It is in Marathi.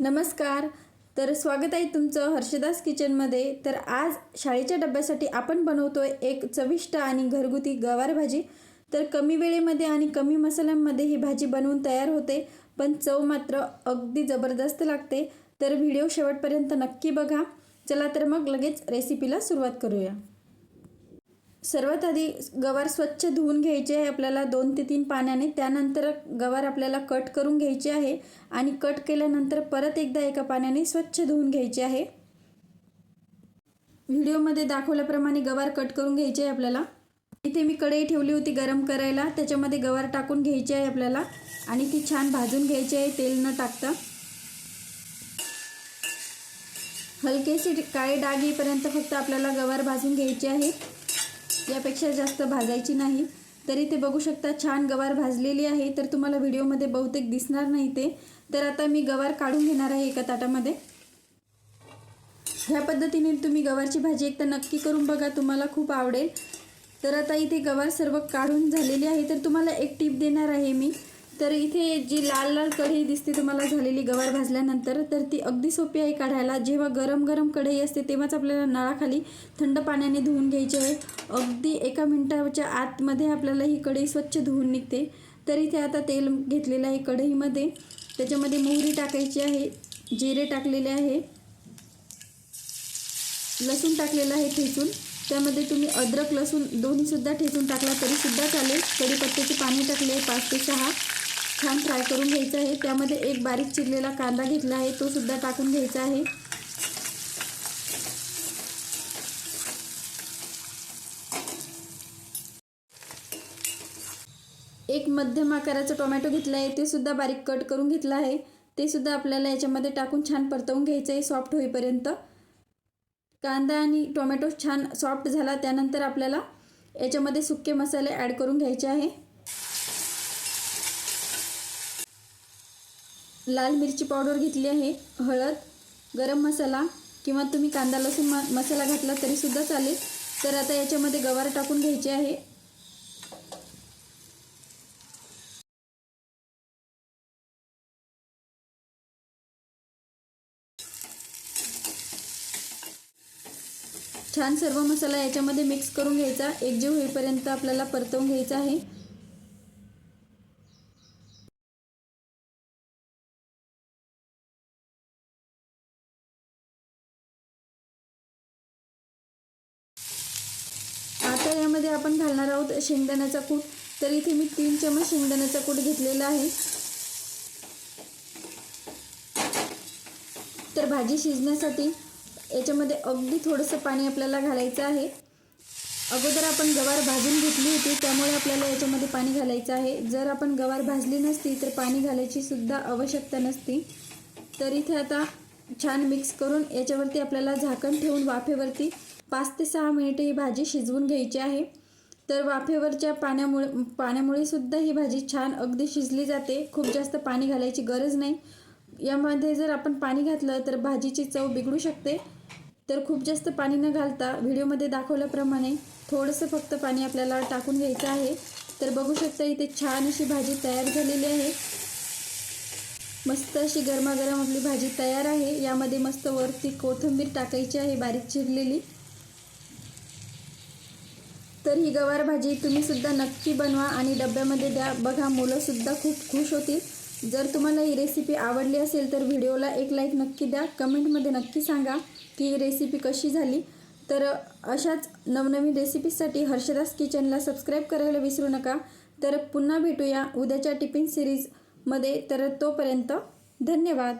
नमस्कार. तर स्वागत आहे तुमचं हर्षदास किचनमध्ये. तर आज शाळेच्या डब्यासाठी आपण बनवतोय एक चविष्ट आणि घरगुती गवार भाजी. तर कमी वेळेमध्ये आणि कमी मसाल्यांमध्ये ही भाजी बनवून तयार होते पण चव मात्र अगदी जबरदस्त लागते. तर व्हिडिओ शेवटपर्यंत नक्की बघा. चला तर मग लगेच रेसिपीला सुरुवात करूया. सर्वात आधी गवार स्वच्छ धुवून घ्यायचे आहे आपल्याला दोन ते तीन पाण्याने. त्यानंतर गवार आपल्याला कट करून घ्यायची आहे आणि कट केल्यानंतर परत एकदा एका पाण्याने स्वच्छ धुवून घ्यायचे आहे. व्हिडिओमध्ये दाखवल्याप्रमाणे गवार कट करून घ्यायचे आहे आपल्याला. इथे मी कढई ठेवली होती गरम करायला. त्याच्यामध्ये गवार टाकून घ्यायची आहे आपल्याला आणि ती छान भाजून घ्यायची आहे तेल न टाकता. हलकेसे काळे डाग येईपर्यंत फक्त आपल्याला गवार भाजून घ्यायची आहे. यापेक्षा जास्त भाजायची नाही. तरी ते बघू शकता छान गवार भाजलेली आहे. तर तुम्हाला व्हिडिओमध्ये बहुतेक दिसणार नाही ते. तर आता मी गवार काढून घेणार आहे एका ताटामध्ये. ह्या पद्धतीने तुम्ही गवारची भाजी एकदा नक्की करून बघा तुम्हाला खूप आवडेल. तर आता इथे गवार सर्व काढून झालेली आहे. तर तुम्हाला एक टीप देणार आहे मी. तर इथे जी लाल लाल कढई दिसते तुम्हाला झालेली गवार भाजल्यानंतर तर ती अगदी सोपी आहे काढायला. जेव्हा गरम गरम कढई असते तेव्हाच आपल्याला नळाखाली थंड पाण्याने धुवून घ्यायची आहे. अगदी एका मिनटाच्या आतमध्ये आपल्याला ही कढई स्वच्छ धुवून निघते. तर इथे आता तेल घेतलेलं आहे कढईमध्ये. त्याच्यामध्ये मोहरी टाकायची आहे जिरे टाकलेले आहे लसूण टाकलेलं आहे ठेचून. त्यामध्ये तुम्ही अद्रक लसूण दोन्हीसुद्धा ठेचून टाकला तरीसुद्धा चालेल. कढीपत्त्याचे पाणी टाकले पाच ते सहा. छान फ्राय करून घ्यायचं आहे. त्यामध्ये एक बारीक चिरलेला कांदा घेतला आहे. तो सुद्धा टाकून घ्यायचा आहे. एक मध्यम आकाराचा टोमॅटो घेतला आहे. ते सुद्धा बारीक कट करून घेतलं आहे. ते सुद्धा आपल्याला याच्यामध्ये टाकून छान परतवून घ्यायचं आहे सॉफ्ट होईपर्यंत. कांदा आणि टोमॅटो छान सॉफ्ट झाला. त्यानंतर आपल्याला याच्यामध्ये सुके मसाले ॲड करून घ्यायचे आहे. लाल मिरची पावडर घेतली आहे हळद गरम मसाला किंवा तुम्ही कांदा लसूण म मसाला घातला तरीसुद्धा चालेल. तर आता याच्यामध्ये गवार टाकून घ्यायचे आहे. छान सर्व मसाला याच्यामध्ये मिक्स करून घ्यायचा. एकजीव होईपर्यंत आपल्याला परतवून घ्यायचा आहे. आता यामध्ये आपण घालणार आहोत शेंगदाण्याचा कूट. तर इथे मी तीन चमच शेंगदाण्याचा कूट घेतलेला आहे. तर भाजी शिजण्यासाठी याच्यामध्ये अगदी थोडंसं पाणी आपल्याला घालायचं आहे. अगोदर आपण गवार भाजून घेतली होती त्यामुळे आपल्याला याच्यामध्ये पाणी घालायचं आहे. जर आपण गवार भाजली नसती तर पाणी घालायची सुद्धा आवश्यकता नसती. तर इथे आता छान मिक्स करून याच्यावरती आपल्याला झाकण ठेवून वाफेवरती पाच ते सहा मिनिटे ही भाजी शिजवून घ्यायची आहे. तर वाफेवरच्या पाण्यामुळे पाण्यामुळे सुद्धा ही भाजी छान अगदी शिजली जाते. खूप जास्त पाणी घालायची गरज नाही. यामध्ये जर आपण पाणी घातलं तर भाजीची चव बिघडू शकते. तर खूप जास्त पाणी न घालता व्हिडिओमध्ये दाखवल्याप्रमाणे थोडंसं फक्त पाणी आपल्याला टाकून घ्यायचं आहे. तर बघू शकता इथे छान अशी भाजी तयार झालेली आहे. मस्त अशी गरमागरम आपली भाजी तयार आहे. यामध्ये मस्त वरती कोथिंबीर टाकायची आहे बारीक चिरलेली. तर ही गवार भाजी तुम्ही सुद्धा नक्की बनवा आणि डब्यामध्ये द्या. बघा मुलंसुद्धा खूप खुश होतील. जर तुम्हाला ही रेसिपी आवडली असेल तर व्हिडिओला एक लाईक नक्की द्या. कमेंटमध्ये नक्की सांगा की ही रेसिपी कशी झाली. तर अशाच नवनवीन रेसिपीसाठी हर्षदास किचनला सबस्क्राईब करायला विसरू नका. तर पुन्हा भेटूया उद्याच्या टिफिन सिरीजमध्ये तर तोपर्यंत धन्यवाद.